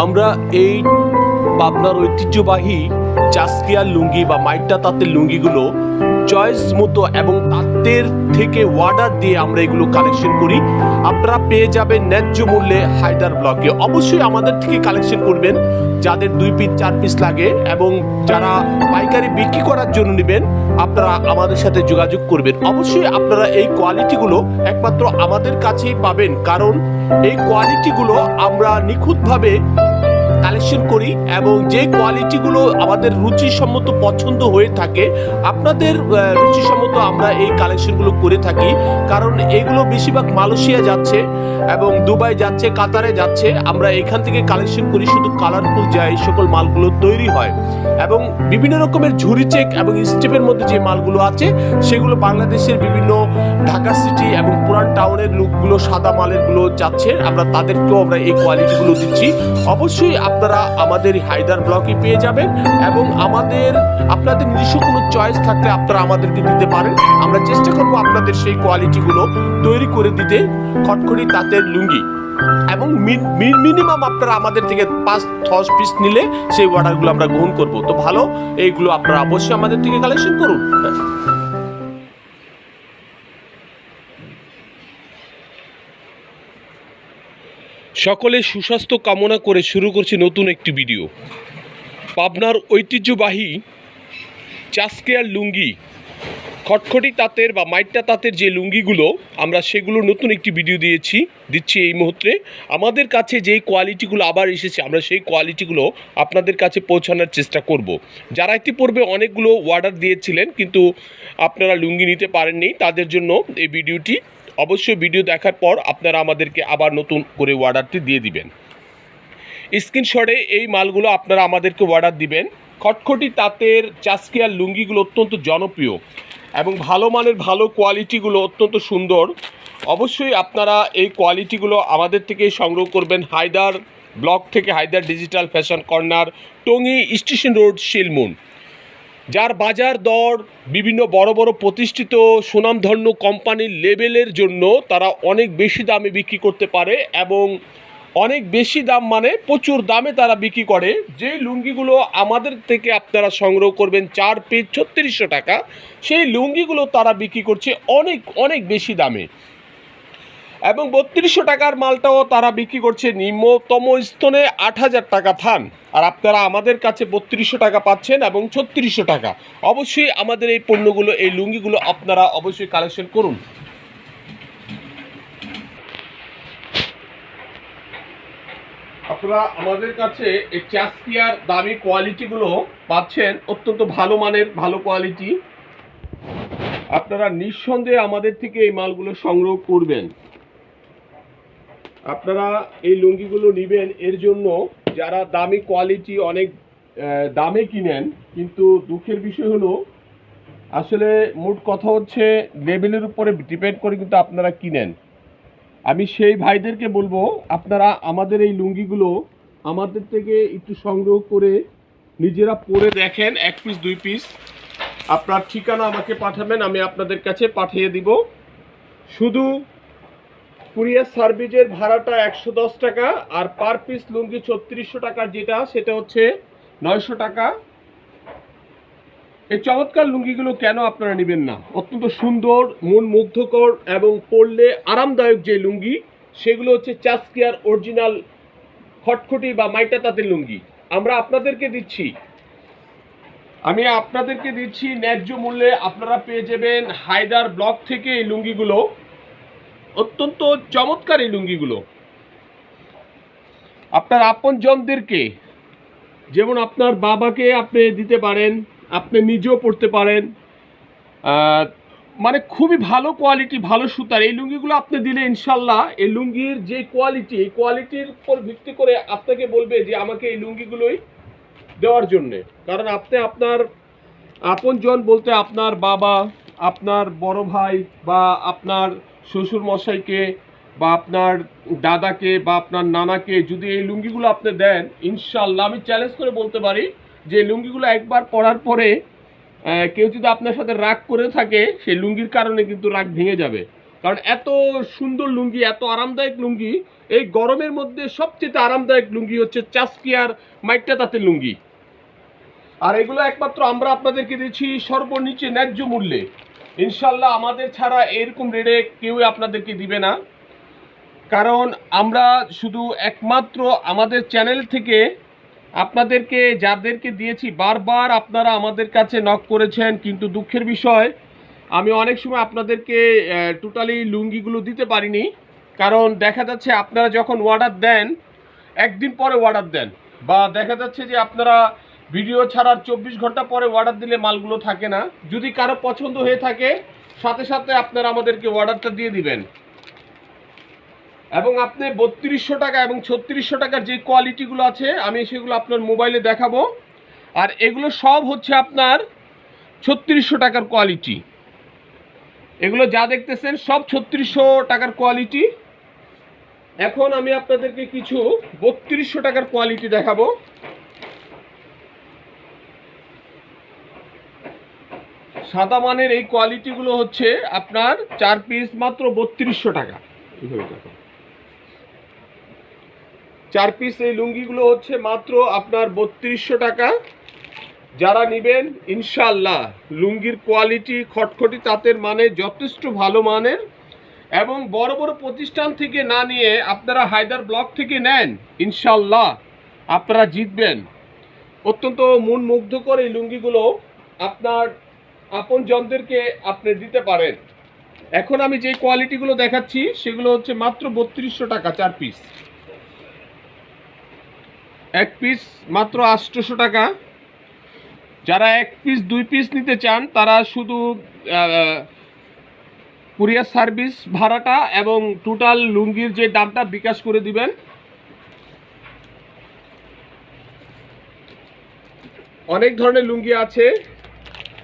আমরা এই পাবনার ঐতিহ্যবাহী চাষকিয়ার লুঙ্গি বা মাইটা তাঁতের লুঙ্গিগুলো চয়েস মতো এবং তাঁতের থেকে অর্ডার দিয়ে আমরা এগুলো কালেকশন করি। আপনারা পেয়ে যাবেন ন্যায্য মূল্যে হায়দার ব্লকে অবশ্যই আমাদের থেকে কালেকশন করবেন, যাদের দুই পিস চার পিস লাগে এবং যারা পাইকারি বিক্রি করার জন্য নেবেন, আপনারা আমাদের সাথে যোগাযোগ করবেন। অবশ্যই আপনারা এই কোয়ালিটিগুলো একমাত্র আমাদের কাছেই পাবেন, কারণ এই কোয়ালিটিগুলো আমরা নিখুঁতভাবে কালেকশন করি এবং যে কোয়ালিটিগুলো আমাদের রুচিসম্মত পছন্দ হয়ে থাকে, আপনাদের রুচিসম্মত আমরা এই কালেকশনগুলো করে থাকি। কারণ এগুলো বেশিরভাগ মালয়েশিয়া যাচ্ছে এবং দুবাই যাচ্ছে, কাতারে যাচ্ছে। আমরা এখান থেকে কালেকশন করি, শুধু কালারফুল যা এই সকল মালগুলো তৈরি হয়। এবং বিভিন্ন রকমের ঝুরি চেক এবং স্টেপের মধ্যে যে মালগুলো আছে, সেগুলো বাংলাদেশের বিভিন্ন ঢাকা সিটি এবং পুরান টাউনের লুকগুলো, সাদা মালেরগুলো যাচ্ছে। আমরা তাদেরকেও আমরা এই কোয়ালিটিগুলো দিচ্ছি। অবশ্যই আপনারা আমাদের হায়দার ব্লকে পেয়ে যাবেন এবং আমাদের, আপনাদের নিজস্ব কোনো চয়েস থাকলে আপনারা আমাদেরকে দিতে পারেন। আমরা চেষ্টা করব আপনাদের সেই কোয়ালিটিগুলো তৈরি করে দিতে খটখটি তাঁতের লুঙ্গি। এবং মিনিমাম আপনারা আমাদের থেকে পাঁচ, দশ পিস নিলে সেই অর্ডারগুলো আমরা গ্রহণ করব। তো ভালো, এইগুলো আপনারা অবশ্যই আমাদের থেকে কালেকশন করুন। সকলে সুস্বাস্থ্য কামনা করে শুরু করছি নতুন একটি ভিডিও। পাবনার ঐতিহ্যবাহী চাষকেয়ার লুঙ্গি, খটখটি তাঁতের বা মাইটটা তাঁতের যে লুঙ্গিগুলো, আমরা সেগুলো নতুন একটি ভিডিও দিয়েছি, দিচ্ছি এই মুহূর্তে। আমাদের কাছে যেই কোয়ালিটিগুলো আবার এসেছে, আমরা সেই কোয়ালিটিগুলো আপনাদের কাছে পৌঁছানোর চেষ্টা করব। যারা ইতিপূর্বে অনেকগুলো অর্ডার দিয়েছিলেন, কিন্তু আপনারা লুঙ্গি নিতে পারেননি, তাদের জন্য এই ভিডিওটি অবশ্যই ভিডিও দেখার পর আপনারা আমাদেরকে আবার নতুন করে অর্ডারটি দিয়ে দিবেন। স্ক্রিনশটে এই মালগুলো আপনারা আমাদেরকে অর্ডার দিবেন। খটখটি, তাঁতের চাষকিয়ার লুঙ্গিগুলো অত্যন্ত জনপ্রিয় এবং ভালো মানের ভালো কোয়ালিটিগুলো অত্যন্ত সুন্দর। অবশ্যই আপনারা এই কোয়ালিটিগুলো আমাদের থেকে সংগ্রহ করবেন হায়দার ব্লক থেকে Haidar digital fashion corner, Tongi station road Shilmun যার বাজার দর বিভিন্ন বড় বড় প্রতিষ্ঠিত সুনামধন্য কোম্পানির লেভেলের জন্য তারা অনেক বেশি দামে বিক্রি করতে পারে এবং অনেক বেশি দাম মানে প্রচুর দামে তারা বিক্রি করে। যে লুঙ্গিগুলো আমাদের থেকে আপনারা সংগ্রহ করবেন চার পিস ছত্রিশশো টাকা, সেই লুঙ্গিগুলো তারা বিক্রি করছে অনেক অনেক বেশি দামে। এবং বত্রিশশো টাকার মালটাও তারা বিক্রি করছে নিম্নতম স্তনে আট হাজার টাকা থান। আর আপনারা আমাদের কাছে বত্রিশশো টাকা পাচ্ছেন এবং ছত্রিশশো টাকা। অবশ্যই আমাদের এই পণ্যগুলো, এই লুঙ্গিগুলো আপনারা অবশ্যই কালেকশন করুন। আপনারা আমাদের কাছে এই চাষকিয়ার দামি কোয়ালিটিগুলো পাচ্ছেন, অত্যন্ত ভালো মানের, ভালো কোয়ালিটি। আপনারা নিঃসন্দেহে আমাদের থেকে এই মালগুলো সংগ্রহ করবেন। আপনারা এই লুঙ্গিগুলো নেবেন, এর জন্য যারা দামি কোয়ালিটি অনেক দামে কিনেন, কিন্তু দুঃখের বিষয় হলো, আসলে মোট কথা হচ্ছে লেভেলের উপরে ডিপেন্ড করে কিন্তু আপনারা কিনেন। আমি সেই ভাইদেরকে বলব, আপনারা আমাদের এই লুঙ্গিগুলো আমাদের থেকে একটু সংগ্রহ করে নিজেরা পরে দেখেন, এক পিস দুই পিস আপনার ঠিকানা আমাকে পাঠাবেন, আমি আপনাদের কাছে পাঠিয়ে দিব। শুধু কুরিয়ার সার্ভিসের ভাড়াটা একশো দশ টাকা আর পার পিস লুঙ্গি ছত্রিশশো টাকার যেটা, সেটা হচ্ছে নয়শো টাকা। এই চমৎকার লুঙ্গিগুলো কেন আপনারা নেবেন না? অত্যন্ত সুন্দর, মন মুগ্ধকর এবং পরলে আরামদায়ক যে লুঙ্গি, সেগুলো হচ্ছে চাষকিয়ার অরিজিনাল খটখটি বা মাইটা তাঁতের লুঙ্গি। আমরা আপনাদেরকে দিচ্ছি। আমি আপনাদেরকে দিচ্ছি ন্যায্য মূল্যে। আপনারা পেয়ে যাবেন হায়দার ব্লক থেকে এই লুঙ্গিগুলো। অত্যন্ত চমৎকার এই লুঙ্গিগুলো। আপনার আপনজনদেরকে, যেমন আপনার বাবাকে আপনি দিতে পারেন, আপনি নিজেও পড়তে পারেন মানে খুবই ভালো কোয়ালিটি ভালো সুতার। এই লুঙ্গিগুলো আপনি দিলে ইনশাল্লাহ এই লুঙ্গির যে কোয়ালিটি এই কোয়ালিটির উপর ভিত্তি করে আপনাকে বলবে যে আমাকে এই লুঙ্গিগুলোই দেওয়ার জন্যে। কারণ আপনি আপনার আপনজন বলতে আপনার বাবা, আপনার বড় ভাই বা আপনার শ্বশুর মশাইকে বা আপনার দাদাকে বা আপনার নানাকে যদি এই লুঙ্গিগুলো আপনি দেন ইনশাল্লাহ আমি চ্যালেঞ্জ করে বলতে পারি যে লুঙ্গিগুলো একবার পরার পরে কেউ যদি আপনার সাথে রাগ করে থাকে, সেই লুঙ্গির কারণে কিন্তু রাগ ভেঙে যাবে। কারণ এত সুন্দর লুঙ্গি, এত আরামদায়ক লুঙ্গি, এই গরমের মধ্যে সবচেয়ে আরামদায়ক লুঙ্গি হচ্ছে চাস্কিয়ার মাইটটা তাঁতের লুঙ্গি। আর এগুলো একমাত্র আমরা আপনাদেরকে দিচ্ছি সর্বনিচে ন্যায্য মূল্যে। ইনশাল্লাহ আমাদের ছাড়া এরকম রেটে কেউ আপনাদেরকে দিবে না। কারণ আমরা শুধু একমাত্র আমাদের চ্যানেল থেকে আপনাদেরকে, যাদেরকে দিয়েছি, বারবার আপনারা আমাদের কাছে নক করেছেন। কিন্তু দুঃখের বিষয়, আমি অনেক সময় আপনাদেরকে টোটালি লুঙ্গিগুলো দিতে পারিনি। কারণ দেখা যাচ্ছে আপনারা যখন অর্ডার দেন, একদিন পরে অর্ডার দেন। বা দেখা যাচ্ছে যে আপনারা ভিডিও ছাড়ার চব্বিশ ঘণ্টা পরে অর্ডার দিলে মালগুলো থাকে না। যদি কারও পছন্দ হয়ে থাকে, সাথে সাথে আপনারা আমাদেরকে অর্ডারটা দিয়ে দিবেন। এবং আপনি বত্রিশশো টাকা এবং ছত্রিশশো টাকার যে কোয়ালিটিগুলো আছে, আমি সেগুলো আপনার মোবাইলে দেখাবো। আর এগুলো সব হচ্ছে আপনার ছত্রিশশো টাকার কোয়ালিটি এগুলো যা দেখতেছেন, সব ছত্রিশশো টাকার কোয়ালিটি এখন আমি আপনাদেরকে কিছু বত্রিশশো টাকার কোয়ালিটি দেখাবো। সাদা মানের এই কোয়ালিটিগুলো হচ্ছে আপনার চার পিস মাত্র বত্রিশশো টাকা। চার পিস এই লুঙ্গিগুলো হচ্ছে মাত্র আপনার বত্রিশশো টাকা। যারা নেবেন ইনশাল্লাহ লুঙ্গির কোয়ালিটি খটখটি তাঁতের মানে যথেষ্ট ভালো মানের এবং বড় বড় প্রতিষ্ঠান থেকে না নিয়ে আপনারা হায়দার ব্লক থেকে নেন ইনশাল্লাহ আপনারা জিতবেন। অত্যন্ত মন মুগ্ধকর এই লুঙ্গিগুলো আপনার আপন জনদেরকে আপনি দিতে পারেন। এখন আমি যে কোয়ালিটিগুলো দেখাচ্ছি, সেগুলো হচ্ছে মাত্র বত্রিশশো টাকা চার পিস এক পিস মাত্র আটশোশো টাকা। যারা এক পিস দুই পিস নিতে চান, তারা শুধু কুরিয়ার সার্ভিস ভাড়াটা এবং টোটাল লুঙ্গির যে দামটা বিকাশ করে দিবেন। অনেক ধরনের লুঙ্গি আছে।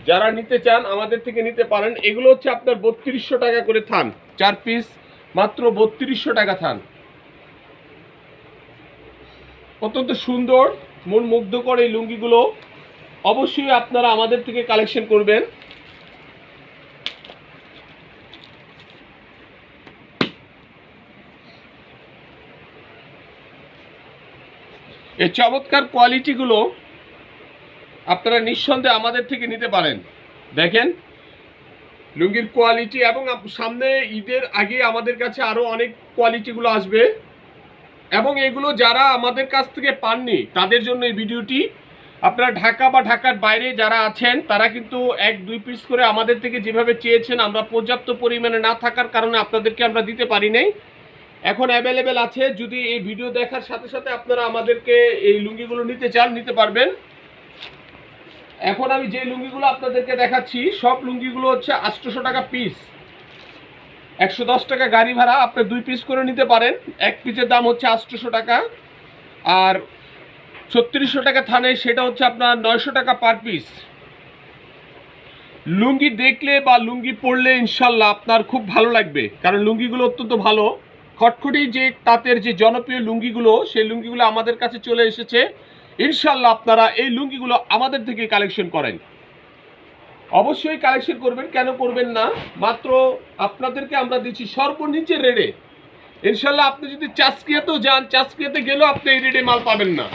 যারা নিতে চান, আমাদের থেকে নিতে পারেন। এগুলো হচ্ছে আপনার বত্রিশশো টাকা করে থান। চার পিস মাত্র বত্রিশশো টাকা থান। অত্যন্ত সুন্দর, মন মুগ্ধকর এই লুঙ্গিগুলো অবশ্যই আপনারা আমাদের থেকে কালেকশন করবেন। এই চমৎকার কোয়ালিটিগুলো আপনারা নিঃসন্দেহে আমাদের থেকে নিতে পারেন। দেখেন, লুঙ্গির কোয়ালিটি এবং সামনে ঈদের আগে আমাদের কাছে আরও অনেক কোয়ালিটিগুলো আসবে। এবং এগুলো যারা আমাদের কাছ থেকে পাননি, তাদের জন্য এই ভিডিওটি, আপনারা ঢাকা বা ঢাকার বাইরে যারা আছেন, তারা কিন্তু এক, দুই পিস করে আমাদের থেকে যেভাবে চেয়েছেন, আমরা পর্যাপ্ত পরিমাণে না থাকার কারণে আপনাদেরকে আমরা দিতে পারি নাই। এখন অ্যাভেলেবেল আছে, যদি এই ভিডিও দেখার সাথে সাথে আপনারা আমাদেরকে এই লুঙ্গিগুলো নিতে চান, নিতে পারবেন। এখন আমি যে লুঙ্গিগুলো আপনাদেরকে দেখাচ্ছি, সব লুঙ্গিগুলো হচ্ছে আটশোশো টাকা পিস একশো দশ টাকা গাড়ি ভাড়া, আপনি দুই পিস করে নিতে পারেন। এক পিসের দাম হচ্ছে আটশোশো টাকা। আর ছত্রিশশো টাকা থানে সেটা হচ্ছে আপনার নয়শো টাকা পার পিস লুঙ্গি দেখলে বা লুঙ্গি পরলে ইনশাল্লাহ আপনার খুব ভালো লাগবে, কারণ লুঙ্গিগুলো অত্যন্ত ভালো। খটখটি যে তাঁতের যে জনপ্রিয় লুঙ্গিগুলো, সেই লুঙ্গিগুলো আমাদের কাছে চলে এসেছে। ইনশাল্লাহ আপনারা এই লুঙ্গিগুলো আমাদের থেকে কালেকশন করেন। অবশ্যই কালেকশন করবেন, কেন করবেন না? মাত্র আপনাদেরকে আমরা দিচ্ছি সর্বনিচের রেডে। ইনশাল্লাহ আপনি যদি চাষকিয়াতেও যান চাষকিয়াতে গেলেও আপনি এই রেটে মাল পাবেন না।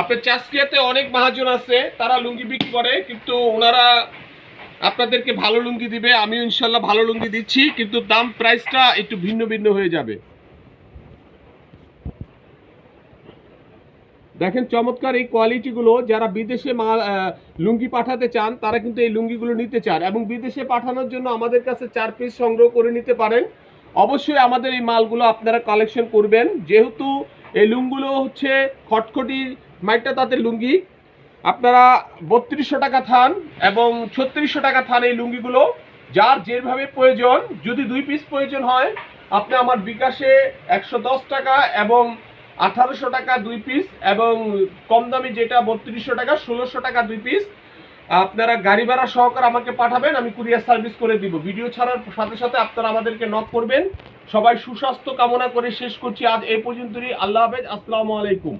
আপনার চাষকিয়াতে অনেক মহাজন আছে, তারা লুঙ্গি বিক্রি করে, কিন্তু ওনারা আপনাদেরকে ভালো লুঙ্গি দিবে, আমিও ইনশাল্লাহ ভালো লুঙ্গি দিচ্ছি, কিন্তু দাম প্রাইসটা একটু ভিন্ন ভিন্ন হয়ে যাবে। দেখেন চমৎকার এই কোয়ালিটিগুলো যারা বিদেশে মাল লুঙ্গি পাঠাতে চান, তারা কিন্তু এই লুঙ্গিগুলো নিতে চান এবং বিদেশে পাঠানোর জন্য আমাদের কাছে চার পিস সংগ্রহ করে নিতে পারেন। অবশ্যই আমাদের এই মালগুলো আপনারা কালেকশন করবেন। যেহেতু এই লুঙ্গুলো হচ্ছে খটখটি মাইটা তাতে লুঙ্গি, আপনারা বত্রিশশো টাকা থান এবং ছত্রিশশো টাকা থান এই লুঙ্গিগুলো। যার যেভাবে প্রয়োজন, যদি দুই পিস প্রয়োজন হয়, আপনি আমার বিকাশে একশো দশ টাকা এবং আঠারোশো টাকা দুই পিস এবং কম দামি যেটা বত্রিশশো টাকা, ষোলোশো টাকা দুই পিস আপনারা গাড়ি ভাড়া সহকারে আমাকে পাঠাবেন, আমি কুরিয়ার সার্ভিস করে দিব। ভিডিও ছাড়ার সাথে সাথে আপনারা আমাদেরকে নক করবেন। সবাই সুস্বাস্থ্য কামনা করে শেষ করছি। আজ এই পর্যন্তই। আল্লাহ হাফেজ। আসসালামু আলাইকুম।